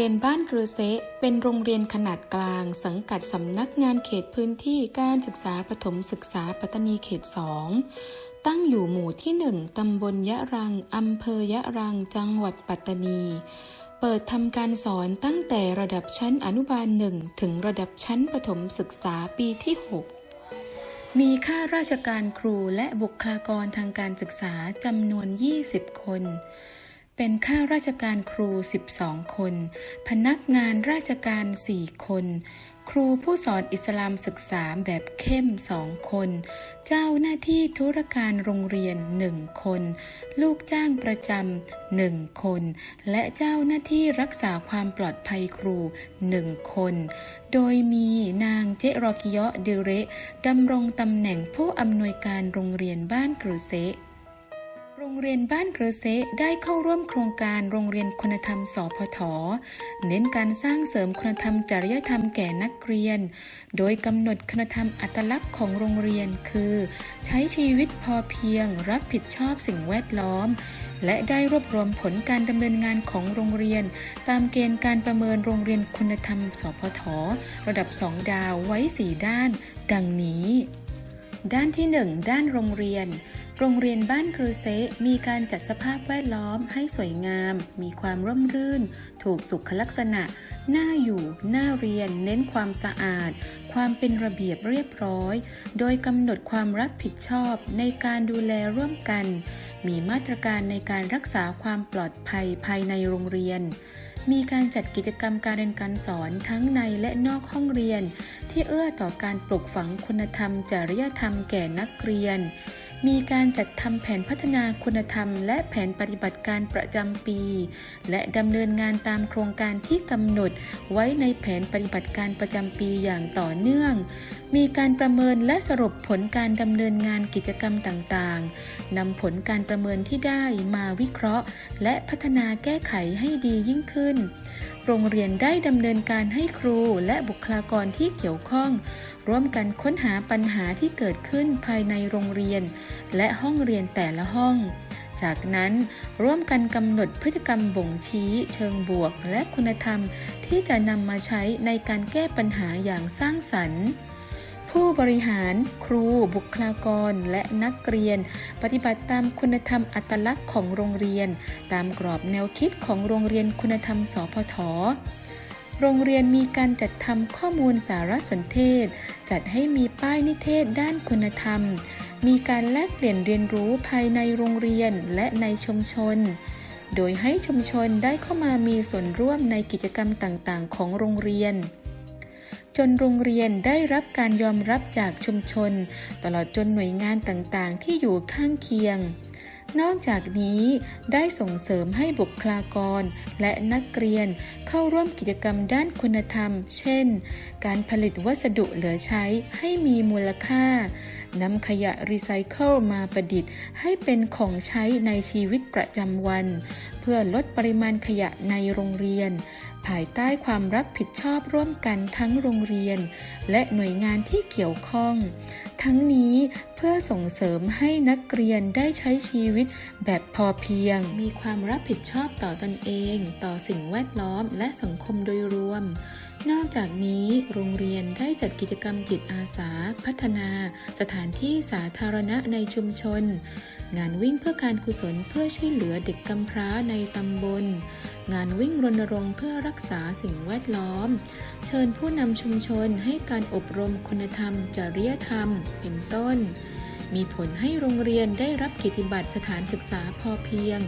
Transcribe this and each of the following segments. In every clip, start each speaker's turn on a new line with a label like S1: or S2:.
S1: เรียนบ้านกรือเซะเป็นโรงเรียนขนาดกลาง สังกัดสำนักงานเขตพื้นที่การศึกษาประถมศึกษาปัตตานีเขตสองตั้งอยู่หมู่ที่หนึ่งตำบลยะรัง อำเภอยะรัง จังหวัดปัตตานี เปิดทำการสอนตั้งแต่ระดับชั้นอนุบาลหนึ่งถึงระดับชั้นประถมศึกษาปีที่ 6 มีข้าราชการครูและบุคลากรทางการศึกษาจำนวน 20 คน เป็นข้าราชการครู 12 คน พนักงานราชการ 4 คน ครูผู้สอนอิสลามศึกษาแบบเข้ม2คน เจ้าหน้าที่ธุรการโรงเรียน1คน ลูกจ้างประจำหนึ่งคน และเจ้าหน้าที่รักษาความปลอดภัยครู1คน โดยมีนางเจรอกิเยะเดเรดำรงตำแหน่งผู้อำนวยการโรงเรียนบ้านกรุเซะ รงเรียนบ้านกระเซได้เข้าร่วมโครงการโรงเรียนคุณธรรมสพท เน้นการสร้างเสริมคุณธรรมจริยธรรมแก่นักเรียน โดยกำหนดคุณธรรมอัตลักษณ์ของโรงเรียนคือ ใช้ชีวิตพอเพียง รับผิดชอบสิ่งแวดล้อม และได้รวบรวมผลการดำเนินงานของโรงเรียน ตามเกณฑ์การประเมินโรงเรียนคุณธรรมสพท ระดับ 2 ดาวไว้ 4 ด้าน ดังนี้ ด้านที่ 1 ด้านโรงเรียน โรงเรียนบ้านครูเซมีการจัดสภาพแวดล้อมให้สวยงาม มีความร่มรื่น ถูกสุขลักษณะ น่าอยู่ น่าเรียน เน้นความสะอาด ความเป็นระเบียบเรียบร้อย โดยกำหนดความรับผิดชอบในการดูแลร่วมกัน มีมาตรการในการรักษาความปลอดภัยภายในโรงเรียน มีการจัดกิจกรรมการเรียนการสอนทั้งในและนอกห้องเรียน ที่เอื้อต่อการปลูกฝังคุณธรรมจริยธรรมแก่นักเรียน มีการจัดทำแผนพัฒนาคุณธรรม และแผนปฏิบัติการประจำปี และดำเนินงานตามโครงการที่กำหนดไว้ในแผนปฏิบัติการประจำปีอย่างต่อเนื่องมีการประเมินและสรุปผลการดำเนินงานกิจกรรมต่างๆ นำผลการประเมินที่ได้มาวิเคราะห์ และพัฒนาแก้ไขให้ดียิ่งขึ้น โรงเรียนได้ดำเนินการให้ครูและบุคลากรที่เกี่ยวข้อง ร่วมกันค้นหาปัญหาที่เกิดขึ้นภายในโรงเรียน และห้องเรียนแต่ละห้องจากนั้นร่วมกันกำหนดพฤติกรรมบ่งชี้ เชิงบวก และคุณธรรมที่จะนำมาใช้ในการแก้ปัญหาอย่างสร้างสรรค์ ผู้บริหาร ครู บุคลากร และนักเรียน ปฏิบัติตามคุณธรรมอัตลักษณ์ของโรงเรียน ตามกรอบแนวคิดของโรงเรียนคุณธรรม สพทโรงเรียนมีการจัดทำข้อมูลสารสนเทศ จัดให้มีป้ายนิเทศด้านคุณธรรม มีการแลกเปลี่ยนเรียนรู้ภายในโรงเรียนและในชุมชน โดยให้ชุมชนได้เข้ามามีส่วนร่วมในกิจกรรมต่างๆ ของโรงเรียน จนโรงเรียนได้รับการยอมรับจากชุมชน ตลอดจนหน่วยงานต่างๆ ที่อยู่ข้างเคียง นอกจากนี้ได้ส่งเสริมให้บุคลากร และนักเรียนเข้าร่วมกิจกรรมด้านคุณธรรม เช่น การผลิตวัสดุเหลือใช้ให้มีมูลค่านำขยะรีไซเคิลมาประดิษฐ์ ให้เป็นของใช้ในชีวิตประจำวัน เพื่อลดปริมาณขยะในโรงเรียน ภายใต้ความรับผิดชอบร่วมกันทั้งโรงเรียน และหน่วยงานที่เกี่ยวข้อง ทั้งนี้เพื่อส่งเสริมให้นักเรียนได้ใช้ชีวิตแบบพอเพียง มีความรับผิดชอบต่อตนเอง ต่อสิ่งแวดล้อมและสังคมโดยรวม นอกจากนี้โรงเรียนได้จัดกิจกรรมจิตอาสา พัฒนา สถานที่สาธารณะในชุมชน งานวิ่งเพื่อการกุศลเพื่อช่วยเหลือเด็กกำพร้าในตำบล งานวิ่งรณรงค์เพื่อรักษาสิ่งแวดล้อม เชิญผู้นำชุมชนให้การอบรมคุณธรรม จริยธรรม เป็นต้น มีผลให้โรงเรียนได้รับกิตติบัตรสถานศึกษาพอเพียง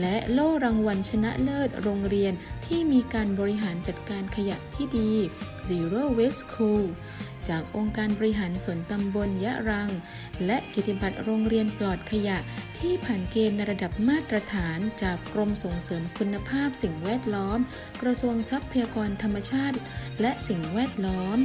S1: และโล่รางวัลชนะเลิศโรงเรียนที่มีการบริหารจัดการขยะที่ดี Zero Waste School จากองค์การบริหารส่วนตำบลยะรัง และกิตติบัตรโรงเรียนปลอดขยะที่ผ่านเกณฑ์ในระดับมาตรฐานจากกรมส่งเสริมคุณภาพสิ่งแวดล้อม กระทรวงทรัพยากรธรรมชาติ และสิ่งแวดล้อม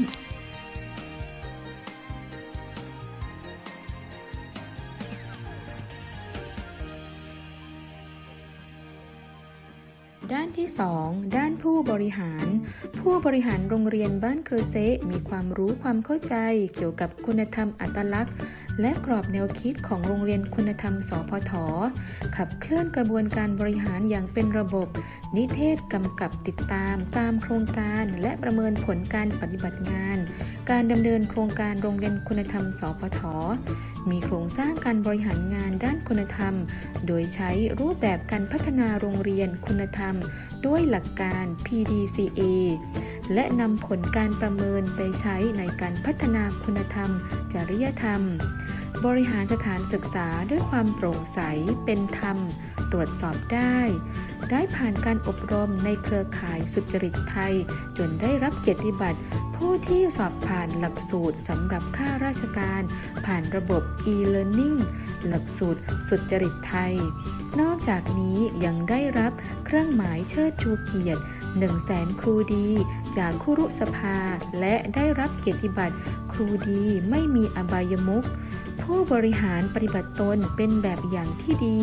S1: ด้านที่ 2 ด้านผู้บริหาร ผู้บริหารโรงเรียนบ้านกระเซมีความรู้ความเข้าใจเกี่ยวกับคุณธรรมอัตลักษณ์ และกรอบแนวคิดของโรงเรียนคุณธรรม สพท ขับเคลื่อนกระบวนการบริหารอย่างเป็นระบบ นิเทศกำกับติดตาม ตามโครงการและประเมินผลการปฏิบัติงาน การดำเนินโครงการโรงเรียนคุณธรรม สพท มีโครงสร้างการบริหารงานด้านคุณธรรม โดยใช้รูปแบบการพัฒนาโรงเรียนคุณธรรม ด้วยหลักการ PDCA และนำผลการประเมินไปใช้ในการพัฒนาคุณธรรม จริยธรรม บริหารสถานศึกษาด้วยความโปร่งใสเป็นธรรม ตรวจสอบได้ ได้ผ่านการอบรมในเครือข่ายสุจริตไทย จนได้รับเกียรติบัตรผู้ที่สอบผ่านหลักสูตรสำหรับข้าราชการ ผ่านระบบ e-learning หลักสูตรสุจริตไทย นอกจากนี้ยังได้รับเครื่องหมายเชิดชูเกียรติ1 0 0 0 0แสนครูดี จากคุรุสภา และได้รับเกียรติบัตรครูดีไม่มีอบายมุข ผู้บริหารปฏิบัติตนเป็นแบบอย่างที่ดี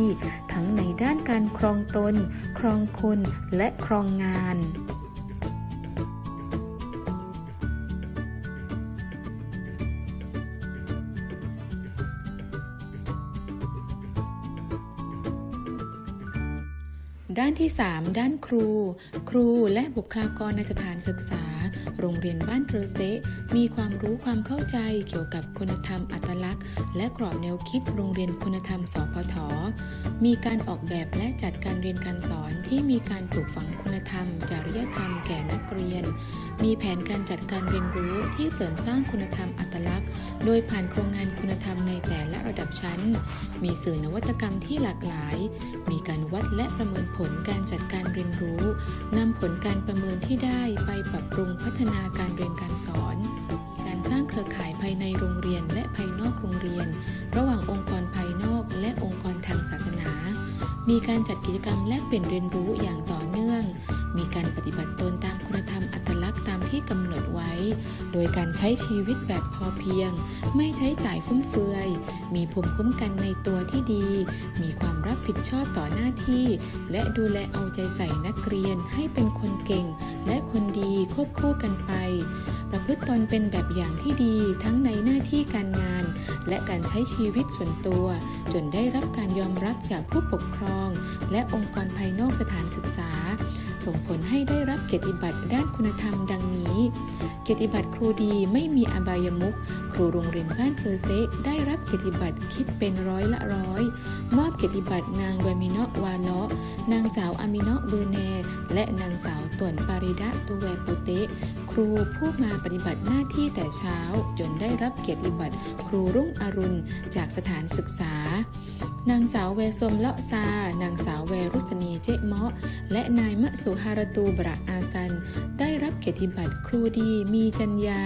S1: ทั้งในด้านการครองตน ครองคน และครองงาน ด้านที่ 3 ด้านครู ครูและบุคลากรในสถานศึกษา โรงเรียนบ้านเทรเซมีความรู้ความเข้าใจเกี่ยวกับคุณธรรมอัตลักษณ์ และกรอบแนวคิดโรงเรียนคุณธรรมสพท มีการออกแบบและจัดการเรียนการสอนที่มีการปลูกฝังคุณธรรม จริยธรรมแก่นักเรียน มีแผนการจัดการเรียนรู้ที่เสริมสร้างคุณธรรมอัตลักษณ์ โดยผ่านโครงงานคุณธรรมในแต่ละระดับชั้น มีสื่อนวัตกรรมที่หลากหลาย มีการวัดและประเมินผลการจัดการเรียนรู้นำผลการประเมินที่ได้ไปปรับปรุงพัฒนาการเรียนการสอน การสร้างเครือข่ายภายในโรงเรียนและภายนอกโรงเรียน ระหว่างองค์กรภายนอกและองค์กรทางศาสนา มีการจัดกิจกรรมแลกเปลี่ยนเรียนรู้อย่างต่อเนื่อง มีการปฏิบัติตนตามคุณธรรมอัตลักษณ์ตามที่กำหนดไว้ โดยการใช้ชีวิตแบบพอเพียง ไม่ใช้จ่ายฟุ่มเฟือย มีภูมิคุ้มกันในตัวที่ดี มีความรับผิดชอบต่อหน้าที่ และดูแลเอาใจใส่นักเรียนให้เป็นคนเก่ง และคนดีควบคู่กันไป ประพฤติตนเป็นแบบอย่างที่ดีทั้งในหน้าที่การงาน และการใช้ชีวิตส่วนตัว จนได้รับการยอมรับจากผู้ปกครอง และองค์กรภายนอกสถานศึกษา ส่งผลให้ได้รับเกียรติบัตรด้านคุณธรรมดังนี้ เกียรติบัตรครูดีไม่มีอบายมุขครูโรงเรียนบ้านเพอร์เซได้รับเกียรติบัตรคิดเป็นร้อยละร้อย มอบเกียรติบัตรนางวามิเนะวาเลาะนางสาวอามิเนะเบอร์เน และนางสาวต่วนปาริดะตูแวปุเตะครูผู้มาปฏิบัติหน้าที่แต่เช้า จนได้รับเกียรติบัตรครูรุ่งอรุณ จากสถานศึกษา นางสาวแวสมเลาะซา นางสาวแวรุษณีเจ๊เมาะ และนายมะสุฮารตูบระอาซัน ได้รับเกียรติบัตรครูดีมีจัญญา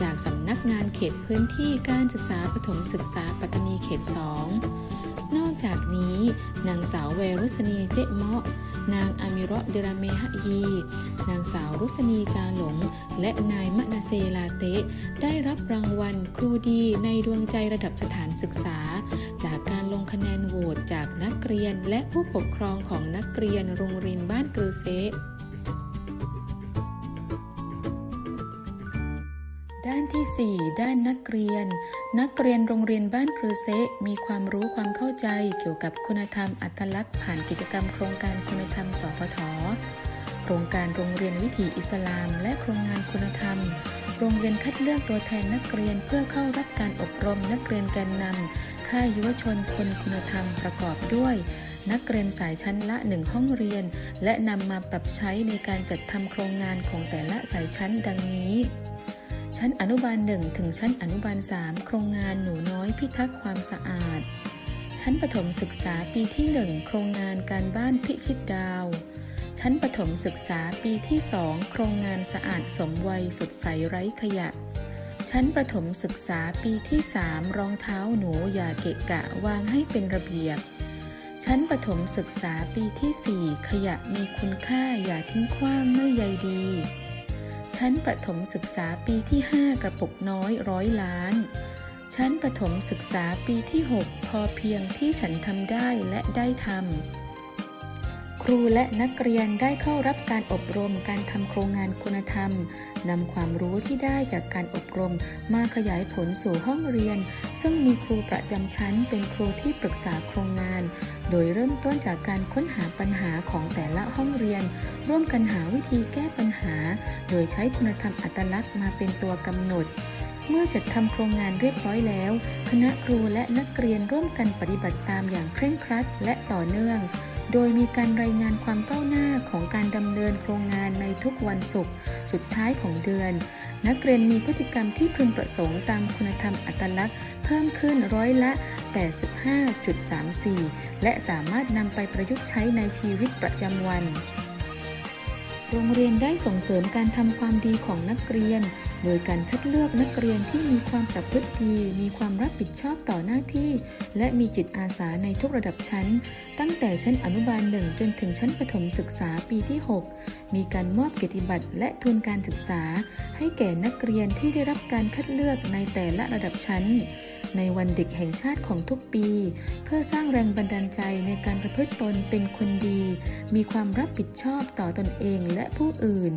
S1: จากสำนักงานเขตพื้นที่การศึกษาปฐมศึกษาปัตตานีเขตสอง จากนี้นางสาวแวรุษณีเจ๊เมาะนางอามิระเดราเมฮะยีนางสาวรุษณีจาหลง และนายมะนาเซลาเตะได้รับรางวัลครูดีในดวงใจระดับสถานศึกษา จากการลงคะแนนโหวตจากนักเรียนและผู้ปกครองของนักเรียนโรงเรียนบ้านกรือเซ ด้านที่ 4 ด้านนักเรียน นักเรียนโรงเรียนบ้านครูเซมีความรู้ความเข้าใจเกี่ยวกับคุณธรรมอัตลักษณ์ผ่านกิจกรรมโครงการคุณธรรมสพทโครงการโรงเรียนวิถีอิสลาม และโครงงานคุณธรรม โรงเรียนคัดเลือกตัวแทนนักเรียนเพื่อเข้ารับการอบรมนักเรียนแกนนำค่ายยุวชนคนคุณธรรมประกอบด้วย นักเรียนสายชั้นละหนึ่งห้องเรียน และนำมาปรับใช้ในการจัดทำโครงงานของแต่ละสายชั้นดังนี้ ชั้นอนุบาล1ถึงชั้นอนุบาล3โครงงานหนูน้อยพิทักษ์ความสะอาด ชั้นประถมศึกษาปีที่1โครงงานการบ้านพิชิตดาว ชั้นประถมศึกษาปีที่2โครงงานสะอาดสมวัยสดใสไร้ขยะ ชั้นประถมศึกษาปีที่3รองเท้าหนูอย่าเกะกะวางให้เป็นระเบียบ ชั้นประถมศึกษาปีที่4ขยะมีคุณค่าอย่าทิ้งขว้างเมื่อใยดี ชั้นประถมศึกษาปีที่ 5 กระปุกน้อยร้อยล้าน ชั้นประถมศึกษาปีที่ 6 พอเพียงที่ฉันทำได้และได้ทำ ครูและนักเรียนได้เข้ารับการอบรมการทำโครงงานคุณธรรมนำความรู้ที่ได้จากการอบรมมาขยายผลสู่ห้องเรียน ซึ่งมีครูประจำชั้นเป็นครูที่ปรึกษาโครงงาน โดยเริ่มต้นจากการค้นหาปัญหาของแต่ละห้องเรียน ร่วมกันหาวิธีแก้ปัญหา โดยใช้คุณธรรมอัตลักษณ์มาเป็นตัวกำหนดเมื่อจัดทำโครงงานเรียบร้อยแล้ว คณะครูและนักเรียนร่วมกันปฏิบัติตามอย่างเคร่งครัดและต่อเนื่อง โดยมีการรายงานความก้าวหน้าของการดำเนินโครงงานในทุกวันศุกร์สุดท้ายของเดือน นักเรียนมีพฤติกรรมที่พึงประสงค์ตามคุณธรรมอัตลักษณ์ เพิ่มขึ้นร้อยละ 85.34 และสามารถนำไปประยุกต์ใช้ในชีวิตประจำวัน โรงเรียนได้ส่งเสริมการทำความดีของนักเรียน โดยการคัดเลือกนักเรียนที่มีความประพฤติดี มีความรับผิดชอบต่อหน้าที่ และมีจิตอาสาในทุกระดับชั้น ตั้งแต่ชั้นอนุบาลหนึ่งจนถึงชั้นประถมศึกษาปีที่ 6 มีการมอบเกียรติบัตรและทุนการศึกษา ให้แก่นักเรียนที่ได้รับการคัดเลือกในแต่ละระดับชั้น ในวันเด็กแห่งชาติของทุกปี เพื่อสร้างแรงบันดาลใจในการประพฤติตนเป็นคนดี มีความรับผิดชอบต่อตอนเองและผู้อื่น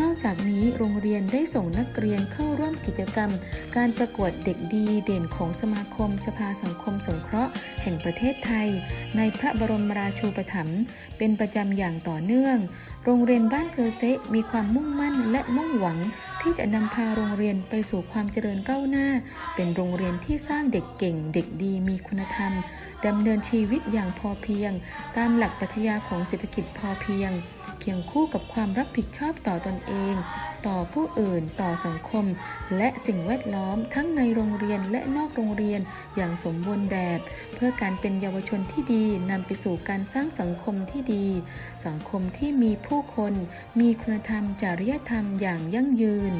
S1: นอกจากนี้โรงเรียนได้ส่งนักเรียนเข้าร่วมกิจกรรม การประกวดเด็กดีเด่นของสมาคมสภาสังคมสงเคราะห์ แห่งประเทศไทย ในพระบรมราชูปถัมภ์เป็นประจำอย่างต่อเนื่อง โรงเรียนบ้านเกลเซมีความมุ่งมั่นและมุ่งหวัง ที่จะนำพาโรงเรียนไปสู่ความเจริญก้าวหน้า เป็นโรงเรียนที่สร้างเด็กเก่ง เด็กดีมีคุณธรรมดำเนินชีวิตอย่างพอเพียง ตามหลักปรัชญาของเศรษฐกิจพอเพียงเคียงคู่กับความรับผิดชอบต่อตอนเอง ต่อผู้อื่น ต่อสังคม และสิ่งแวดล้อมทั้งในโรงเรียนและนอกโรงเรียนอย่างสมบูรณ์แบบ เพื่อการเป็นเยาวชนที่ดีนำไปสู่การสร้างสังคมที่ดี สังคมที่มีผู้คน มีคุณธรรมจริยธรรมอย่างยั่งยืน